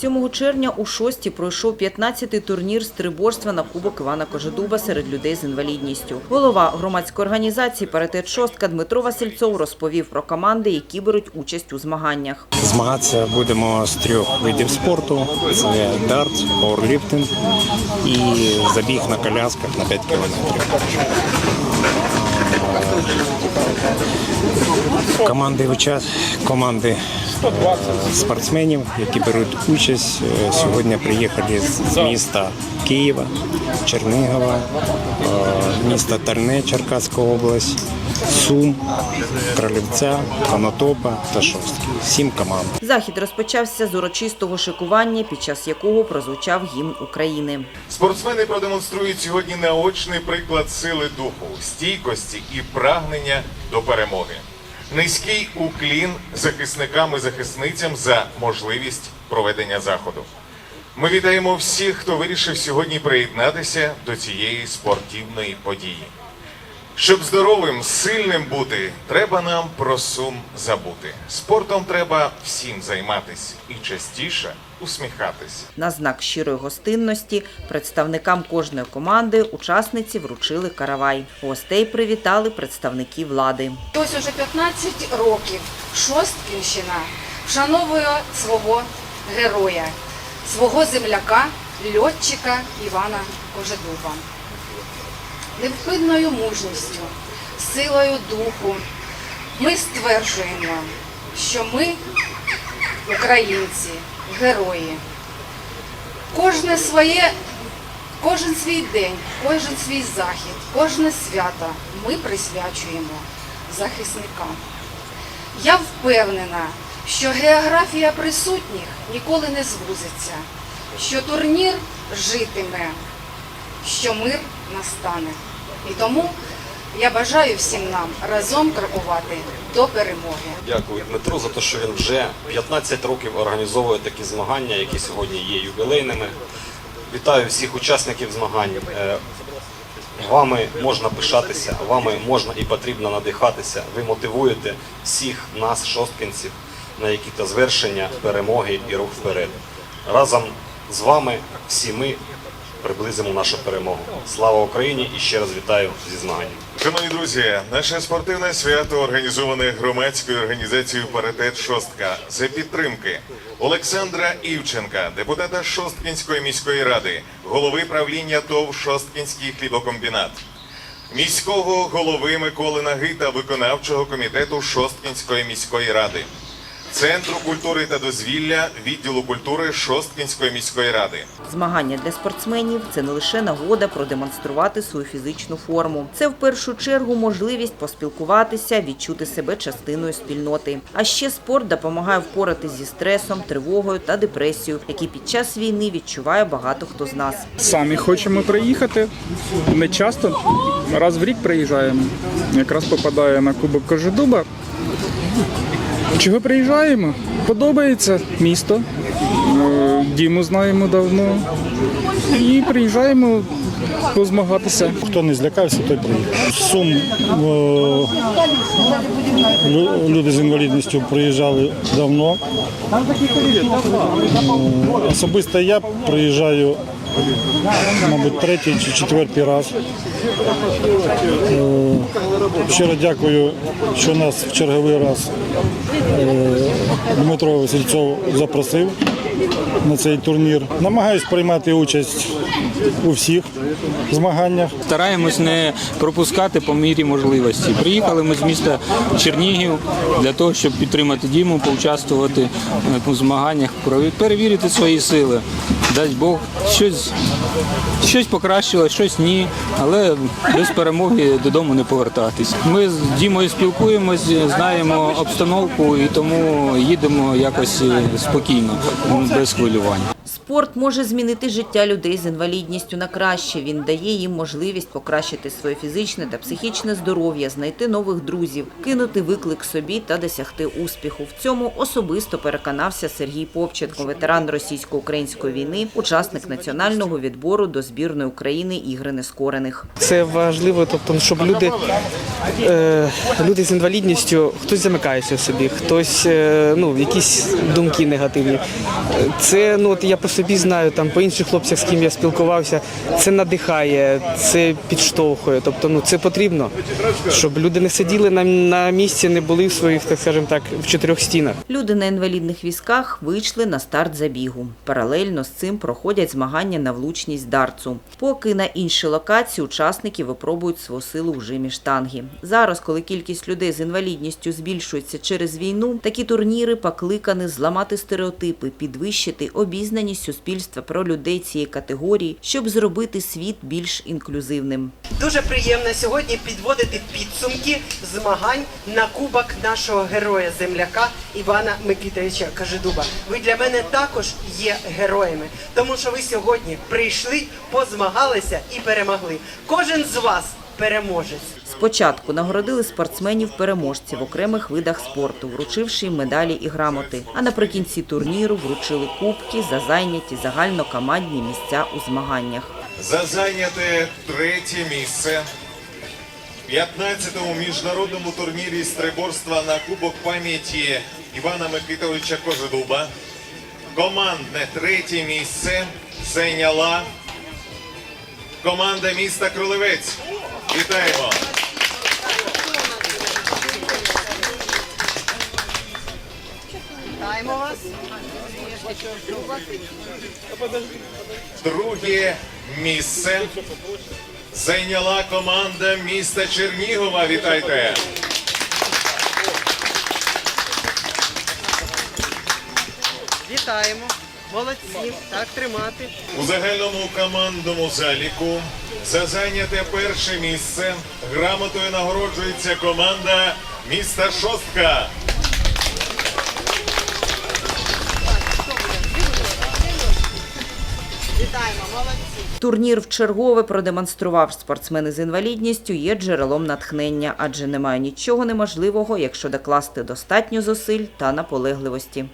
7 червня у шості пройшов 15-й турнір стриборства на Кубок Івана Кожедуба серед людей з інвалідністю. Голова громадської організації «Паритет Шостка» Дмитро Васильцов розповів про команди, які беруть участь у змаганнях. Змагатися будемо з трьох видів спорту: це дарт, пауерліфтинг і забіг на колясках на 5 кілометрів. Команди команди спортсменів, які беруть участь, е, сьогодні приїхали з міста Києва, Чернігова, е, міста Тальне, Черкаська область, Сум, Кролівця, Конотопа та Шостки. Сім команд. Захід розпочався з урочистого шикування, під час якого прозвучав гімн України. Спортсмени продемонструють сьогодні наочний приклад сили духу, стійкості і прагнення до перемоги. Низький уклін захисникам і захисницям за можливість проведення заходу. Ми вітаємо всіх, хто вирішив сьогодні приєднатися до цієї спортивної події. Щоб здоровим, сильним бути, треба нам про сум забути. Спортом треба всім займатись і частіше усміхатись. На знак щирої гостинності представникам кожної команди учасниці вручили каравай. Гостей привітали представники влади. Ось уже 15 років Шосткінщина вшановує свого героя, свого земляка, льотчика Івана Кожедуба. Невпинною мужністю, силою духу ми стверджуємо, що ми, українці, герої. Кожне своє, кожен свій день, кожен свій захід, кожне свято ми присвячуємо захисникам. Я впевнена, що географія присутніх ніколи не звузиться, що турнір житиме, що мир настане. І тому я бажаю всім нам разом крокувати до перемоги. Дякую Дмитру за те, що він вже 15 років організовує такі змагання, які сьогодні є ювілейними. Вітаю всіх учасників змагань. Е, Вами можна пишатися, вами можна і потрібно надихатися. Ви мотивуєте всіх нас, шосткинців, на які-то звершення, перемоги і рух вперед. Разом з вами всі ми приблизимо нашу перемогу. Слава Україні і ще раз вітаю зі змаганням. Шановні друзі, наше спортивне свято організоване громадською організацією Паритет Шостка за підтримки Олександра Івченка, депутата Шосткінської міської ради, голови правління ТОВ Шосткінський хлібокомбінат, міського голови Миколи Наги та виконавчого комітету Шосткінської міської ради. Центру культури та дозвілля відділу культури Шосткінської міської ради. Змагання для спортсменів це не лише нагода продемонструвати свою фізичну форму. Це в першу чергу можливість поспілкуватися, відчути себе частиною спільноти. А ще спорт допомагає впоратись зі стресом, тривогою та депресією, які під час війни відчуває багато хто з нас. Самі хочемо приїхати. Не часто, раз в рік приїжджаємо. Якраз попадає на Кубок Кожедуба. Чого приїжджаємо? Подобається місто. Е, Діму знаємо давно. І приїжджаємо позмагатися. Хто не злякався, той приїхав. Сум о, люди з інвалідністю приїжджали давно. Е, Особисто я приїжджаю, мабуть, третій чи четвертий раз. Е, Щиро дякую, що нас в черговий раз е, Дмитро Васильцов запросив на цей турнір. Намагаюсь приймати участь у всіх змаганнях. Стараємось не пропускати по мірі можливості. Приїхали ми з міста Чернігів для того, щоб підтримати Діму, поучаствувати е, у змаганнях, перевірити свої сили. Дасть Бог, щось, щось покращилось, щось ні, але без перемоги додому не повертатись. Ми з Дімою спілкуємось, знаємо обстановку і тому їдемо якось е, спокійно, без хвилювань. Спорт може змінити життя людей з інвалідністю на краще. Він дає їм можливість покращити своє фізичне та психічне здоров'я, знайти нових друзів, кинути виклик собі та досягти успіху. В цьому особисто переконався Сергій Попченко, ветеран російсько-української війни, учасник національного відбору до збірної України ігри нескорених. Це важливо, тобто, щоб люди, е, люди з інвалідністю, хтось замикається в собі, хтось е, ну, якісь думки негативні. Це ну от я по собі знаю, там по інших хлопцях, з ким я спілкувався, це надихає, це підштовхує. Тобто, ну це потрібно, щоб люди не сиділи на, на місці, не були в своїх, так скажемо так, в чотирьох стінах. Люди на інвалідних візках вийшли на старт забігу. Паралельно з цим проходять змагання на влучність дартсу. Поки на інші локації учасники випробують свою силу в жимі штанги. Зараз, коли кількість людей з інвалідністю збільшується через війну, такі турніри покликані зламати стереотипи, підвищити обізнаність суспільства про людей цієї категорії, щоб зробити світ більш інклюзивним. Дуже приємно сьогодні підводити підсумки змагань на кубок нашого героя земляка Івана Микитовича Кажедуба. Ви для мене також є героями, тому що ви сьогодні прийшли, позмагалися і перемогли. Кожен з вас переможець. Спочатку нагородили спортсменів-переможців в окремих видах спорту, вручивши їм медалі і грамоти. А наприкінці турніру вручили кубки за зайняті загальнокомандні місця у змаганнях. За зайняте третє місце в 15-му міжнародному турнірі стриборства на Кубок пам'яті Івана Микитовича Кожедуба командне третє місце зайняла команда міста Кролевець. Вітаємо! Вітаємо вас. Друге місце зайняла команда міста Чернігова. Вітайте! Вітаємо. Молодці. Так тримати. У загальному командному заліку за зайняте перше місце грамотою нагороджується команда міста Шостка. Вітаємо, молодці. Турнір вчергове продемонстрував спортсмени з інвалідністю є джерелом натхнення, адже немає нічого неможливого, якщо докласти достатньо зусиль та наполегливості.